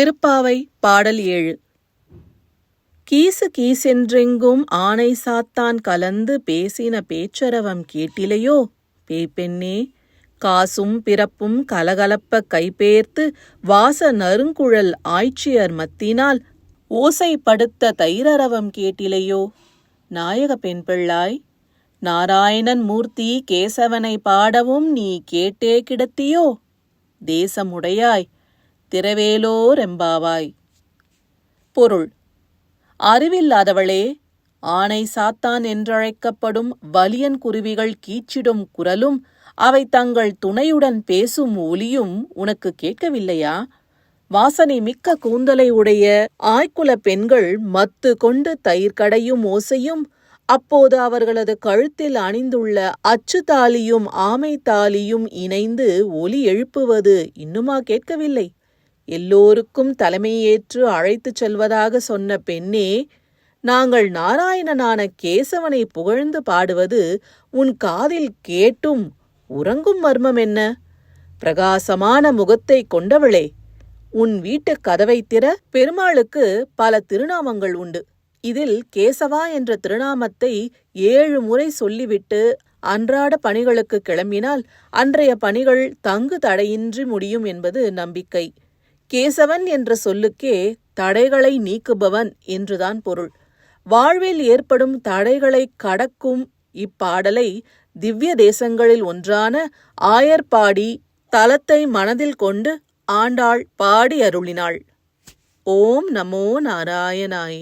திருப்பாவை பாடல் ஏழு. கீசு கீசென்றெங்கும் ஆனை சாத்தான் கலந்து பேசின பேச்சரவம் கேட்டிலையோ? பேய்ப்பெண்ணே காசும் பிறப்பும் கலகலப்ப கைபேர்த்து வாச நறுங்குழல் ஆய்ச்சியர் மத்தினால் ஓசைப்படுத்த தைரரவம் கேட்டிலையோ? நாயக பெண் பிள்ளாய் நாராயணன் மூர்த்தி கேசவனை பாடவும் நீ கேட்டே கிடத்தியோ? தேசமுடையாய் திரவேலோரெம்பாவாய் பொருள். அறிவில்லாதவளே ஆனை சாத்தான் என்றழைக்கப்படும் வலியன் குருவிகள் கீச்சிடும் குரலும் அவை தங்கள் துணையுடன் பேசும் ஒலியும் உனக்கு கேட்கவில்லையா? வாசனை மிக்க கூந்தலை உடைய ஆய்க்குல பெண்கள் மத்து கொண்டு தயிர் கடையும் ஓசையும் அப்போது அவர்களது கழுத்தில் அணிந்துள்ள அச்சு தாலியும் ஆமை தாலியும் இணைந்து ஒலி எழுப்புவது இன்னுமா கேட்கவில்லை? எல்லோருக்கும் தலைமையேற்று அழைத்துச் செல்வதாக சொன்ன பெண்ணே நாங்கள் நாராயணனான கேசவனை புகழ்ந்து பாடுவது உன் காதில் கேட்டும் உறங்கும் மர்மம் என்ன? பிரகாசமான முகத்தை கொண்டவளே உன் வீட்டுக் கதவைத் திற பெருமாளுக்கு பல திருநாமங்கள் உண்டு. இதில் கேசவா என்ற திருநாமத்தை ஏழு முறை சொல்லிவிட்டு அன்றாட பணிகளுக்கு கிளம்பினால் அன்றைய பணிகள் தங்கு தடையின்றி முடியும் என்பது நம்பிக்கை. கேசவன் என்ற சொல்லுக்கே தடைகளை நீக்குபவன் என்றுதான் பொருள். வாழ்வில் ஏற்படும் தடைகளை கடக்கும் இப்பாடலை திவ்ய தேசங்களில் ஒன்றான ஆயர்பாடி தலத்தை மனதில் கொண்டு ஆண்டாள் பாடி அருளினாள். ஓம் நமோ நாராயணாய.